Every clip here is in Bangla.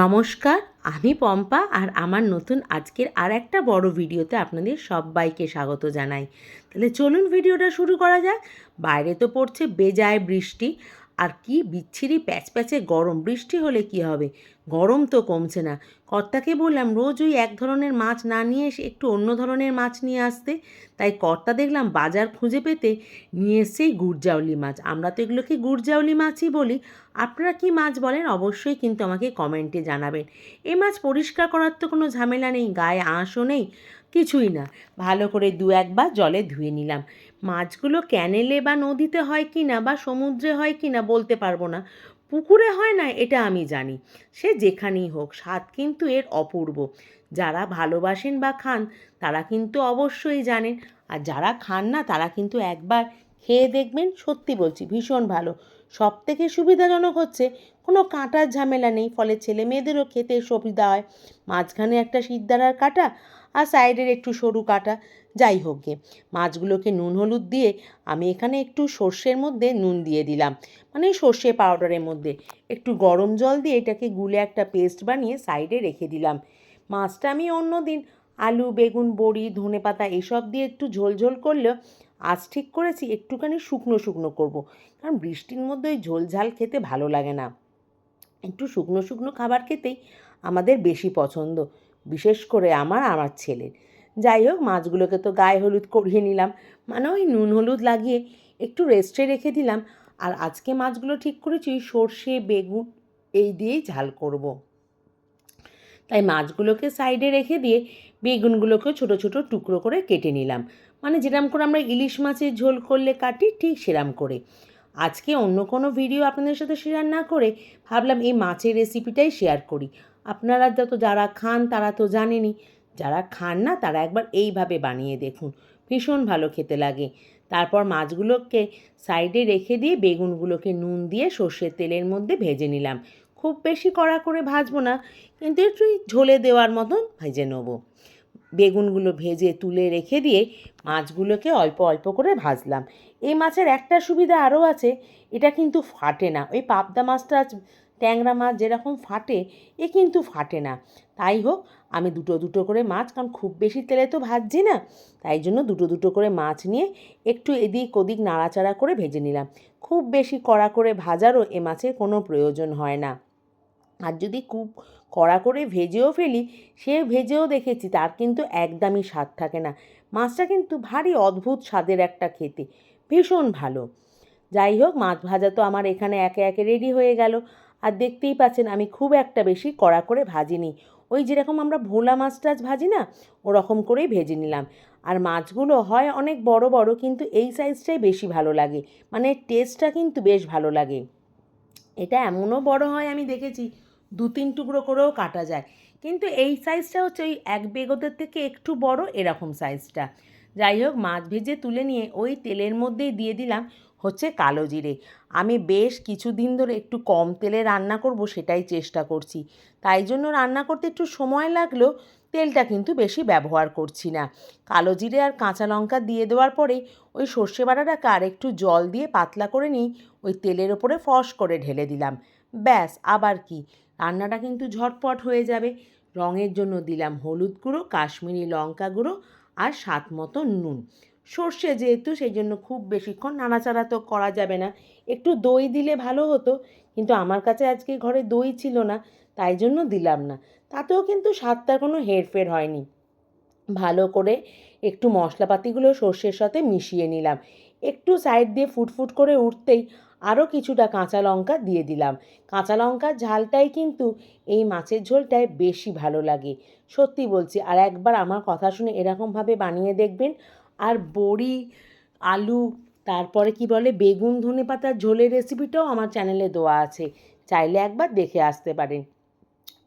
নমস্কার, আমি পম্পা আর আমার নতুন আজকের আর একটা বড় ভিডিওতে আপনাদের সবাইকে স্বাগত জানাই। তাহলে চলুন ভিডিওটা শুরু করা যাক। বাইরে তো পড়ছে বেজায় বৃষ্টি, আর কি বিচ্ছিরি প্যাচপ্যাচে গরম। বৃষ্টি হলে কি হবে? গরম তো কমছে না। কর্তাকে বললাম, রোজ ওই এক ধরনের মাছ না নিয়ে এসে একটু অন্য ধরনের মাছ নিয়ে আসতে। তাই কর্তা দেখলাম বাজার খুঁজে পেতে নিয়ে এসছেই গুড়জাউলি মাছ। আমরা তো এগুলোকে গুড়জাউলি মাছই বলি। আপনারা কি মাছ বলেন অবশ্যই কিন্তু আমাকে কমেন্টে জানাবেন। এ মাছ পরিষ্কার করার তো কোনো ঝামেলা নেই, গায়ে আঁশও নেই, কিছুই না। ভালো করে দু একবার জলে ধুয়ে নিলাম। মাছগুলো ক্যানেলে বা নদীতে হয় কি না বা সমুদ্রে হয় কি না বলতে পারব না। পুকুরে হয় না, এটা আমি জানি। সে যেখানেই হোক, স্বাদ কিন্তু এর অপূর্ব। যারা ভালোবাসেন বা খান, তারা কিন্তু অবশ্যই জানেন। আর যারা খান না, তারা কিন্তু একবার খেয়ে দেখবেন, সত্যি বলছি, ভীষণ ভালো। সব থেকে সুবিধাজনক হচ্ছে, কোনো কাঁটার ঝামেলা নেই, ফলে ছেলে মেয়েদেরও খেতে সুবিধা হয়। মাঝখানে একটা সিদ্ধারার কাটা, আর সাইডের একটু সরু কাটা। যাই হোক গে, মাছগুলোকে নুন হলুদ দিয়ে আমি এখানে একটু সর্ষের মধ্যে নুন দিয়ে দিলাম। মানে সর্ষে পাউডারের মধ্যে। একটু গরম জল দিয়ে এটাকে গুলে একটা পেস্ট বানিয়ে সাইডে রেখে দিলাম। মাছটা আমি অন্য দিন আলু, বেগুন, বড়ি, ধনে পাতা এসব দিয়ে একটু ঝোল ঝোল করলেও আজ ঠিক করেছি একটুখানি শুকনো শুকনো করব। কারণ বৃষ্টির মধ্যে ওই ঝোল ঝাল খেতে ভালো লাগে না। একটু শুকনো শুকনো খাবার খেতেই আমাদের বেশি পছন্দ। বিশেষ করে আমার আমার ছেলের। যাই হোক, মাছগুলোকে তো গায়ে হলুদ করিয়ে নিলাম। মানে ওই নুন হলুদ লাগিয়ে একটু রেস্টে রেখে দিলাম। আর আজকে মাছগুলো ঠিক করেছি, সর্ষে, বেগুন, এই দিয়েই ঝাল করব। তাই মাছগুলোকে সাইডে রেখে দিয়ে বেগুনগুলোকে ছোট ছোট টুকরো করে কেটে নিলাম। মানে যেরকম করে আমরা ইলিশ মাছের ঝোল করলে কাটি, ঠিক সেরাম করে। আজকে অন্য কোনো ভিডিও আপনাদের সাথে শেয়ার না করে ভাবলাম এই মাছের রেসিপিটাই শেয়ার করি। আপনারা যত যারা খান তারা তো জানেনই যারা খান না, তারা একবার এইভাবে বানিয়ে দেখুন। ভীষণ ভালো খেতে লাগে। তারপর মাছগুলোকে সাইডে রেখে দিয়ে বেগুনগুলোকে নুন দিয়ে সর্ষের তেলের মধ্যে ভেজে নিলাম। খুব বেশি কড়া করে ভাজবো না, কিন্তু একটু ঝোলে দেওয়ার মতন ভেজে নেব। বেগুনগুলো ভেজে তুলে রেখে দিয়ে মাছগুলোকে অল্প অল্প করে ভাজলাম। এই মাছের একটা সুবিধা আরও আছে এটা কিন্তু ফাটে না। ওই পাবদা মাছটা, ট্যাংরা মাছ যেরকম ফাটে, এ কিন্তু ফাটে না। তাই হোক, আমি দুটো দুটো করে মাছ, কারণ খুব বেশি তেলে তো ভাজছি না, তাই জন্য দুটো দুটো করে মাছ নিয়ে একটু এদিক ওদিক নাড়াচাড়া করে ভেজে নিলাম। খুব বেশি কড়া করে ভাজারও এ মাছের কোনো প্রয়োজন হয় না। আর যদি খুব কড়া করে ভেজেও ফেলি, সে ভেজেও দেখেছি, তার কিন্তু একদমই স্বাদ থাকে না। মাছটা কিন্তু ভারী অদ্ভুত স্বাদের একটা খেতে, ভীষণ ভালো। যাই হোক, মাছ ভাজা তো আমার এখানে একে একে রেডি হয়ে গেল। আর দেখতেই পাচ্ছেন, আমি খুব একটা বেশি কড়া করে ভাজিনি। ওই যেরকম আমরা ভোলা মাছ টাছ ভাজি না, ওরকম করেই ভেজে নিলাম। আর মাছগুলো হয় অনেক বড় বড়, কিন্তু এই সাইজটাই বেশি ভালো লাগে। মানে টেস্টটা কিন্তু বেশ ভালো লাগে। এটা এমনও বড় হয়, আমি দেখেছি দু তিন টুকরো করেও কাটা যায়। কিন্তু এই সাইজটা হচ্ছে ওই এক বেগোদের থেকে একটু বড়, এরকম সাইজটা যাই হোক, মাছ ভেজে তুলে নিয়ে ওই তেলের মধ্যেই দিয়ে দিলাম হচ্ছে কালো জিরে। আমি বেশ কিছুদিন ধরে একটু কম তেলে রান্না করব সেটাই চেষ্টা করছি। তাই জন্য রান্না করতে একটু সময় লাগল তেলটা কিন্তু বেশি ব্যবহার করছি না। কালো জিরে আর কাঁচা লঙ্কা দিয়ে দেওয়ার পরে ওই সর্ষে বাটাটাকে আর একটু জল দিয়ে পাতলা করে নিই ওই তেলের ওপরে ফস করে ঢেলে দিলাম। ব্যাস, আবার কি? রান্নাটা কিন্তু ঝটপট হয়ে যাবে। রঙের জন্য দিলাম হলুদ গুঁড়ো, কাশ্মীরি লঙ্কা গুঁড়ো আর স্বাদ মতো নুন। সর্ষে যেহেতু সেই জন্য খুব বেশিক্ষণ নাড়াচাড়া তো করা যাবে না। একটু দই দিলে ভালো হতো, কিন্তু আমার কাছে আজকে ঘরে দই ছিল না, তাই জন্য দিলাম না। তাতেও কিন্তু স্বাদটার কোনো হেরফের হয়নি। ভালো করে একটু মশলাপাতিগুলো সর্ষের সাথে মিশিয়ে নিলাম। একটু সাইড দিয়ে ফুটফুট করে উঠতেই আরও কিছুটা কাঁচা লঙ্কা দিয়ে দিলাম। কাঁচা লঙ্কার ঝালটাই কিন্তু এই মাছের ঝোলটায় বেশি ভালো লাগে। সত্যি বলছি। আর একবার আমার কথা শুনে এরকমভাবে বানিয়ে দেখবেন। আর বড়ি, আলু, তারপরে কি বলে, বেগুন ধনে পাতার ঝোলের রেসিপিটাও আমার চ্যানেলে দেওয়া আছে। চাইলে একবার দেখে আসতে পারেন।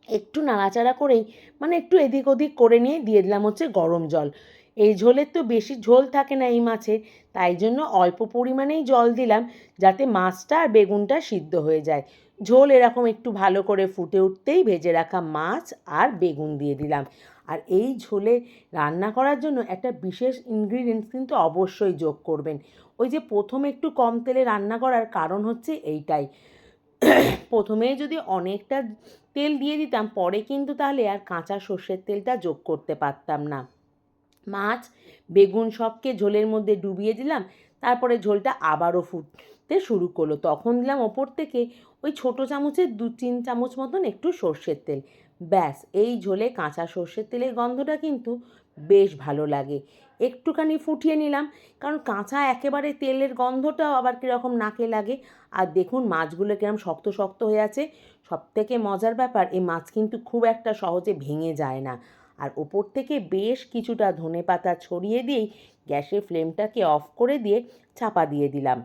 একটু নাড়াচাড়া করেই মানে একটু এদিক ওদিক করে নিয়ে দিয়ে দিলাম হচ্ছে গরম জল। এই ঝোলের তো বেশি ঝোল থাকে না এই মাছে, তাই জন্য অল্প পরিমাণেই জল দিলাম যাতে মাছটা আর বেগুনটা সিদ্ধ হয়ে যায়। ঝোল এরকম একটু ভালো করে ফুটে উঠতেই ভেজে রাখা মাছ আর বেগুন দিয়ে দিলাম। আর এই ঝোলে রান্না করার জন্য একটা বিশেষ ইনগ্রিডিয়েন্টস কিন্তু অবশ্যই যোগ করবেন। ওই যে প্রথম একটু কম তেলে রান্না করার কারণ হচ্ছে এইটাই। প্রথমে যদি অনেকটা তেল দিয়ে দিতাম, পরে কিন্তু তাহলে আর কাঁচা সর্ষের তেলটা যোগ করতে পারতাম না। মাছ, বেগুন সবকে ঝোলের মধ্যে ডুবিয়ে দিলাম, তারপরে ঝোলটা আবারও ফুটতে শুরু করল। তখন দিলাম ওপর থেকে ওই ছোটো চামচের দু তিন চামচ মতন একটু সর্ষের তেল। ব্যাস, এই ঝোলে কাঁচা সর্ষের তেলের গন্ধটা কিন্তু বেশ ভালো লাগে। একটুখানি ফুটিয়ে নিলাম, কারণ কাঁচা একেবারে তেলের গন্ধটাও আবার কীরকম নাকে লাগে। আর দেখুন, মাছগুলো কিরম শক্ত শক্ত হয়ে আছে। সব থেকে মজার ব্যাপার, এই মাছ কিন্তু খুব একটা সহজে ভেঙে যায় না। আর ওপর থেকে বেশ কিছুটা ধনে পাতা ছড়িয়ে দিয়েই গ্যাসের ফ্লেমটাকে অফ করে দিয়ে চাপা দিয়ে দিলাম।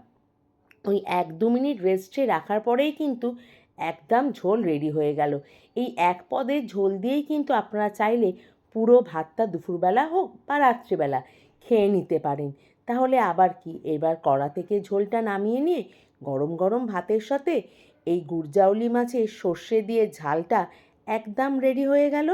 ওই এক দু মিনিট রেস্টে রাখার পরেই কিন্তু একদম ঝোল রেডি হয়ে গেল। এই এক পদের ঝোল দিয়েই কিন্তু আপনারা চাইলে পুরো ভাতটা দুপুরবেলা হোক বা রাত্রিবেলা খেয়ে নিতে পারেন। তাহলে আবার কি? এবার কড়া থেকে ঝোলটা নামিয়ে নিয়ে গরম গরম ভাতের সাথে এই গুড়জাউলি মাছের সর্ষে দিয়ে ঝালটা একদম রেডি হয়ে গেল।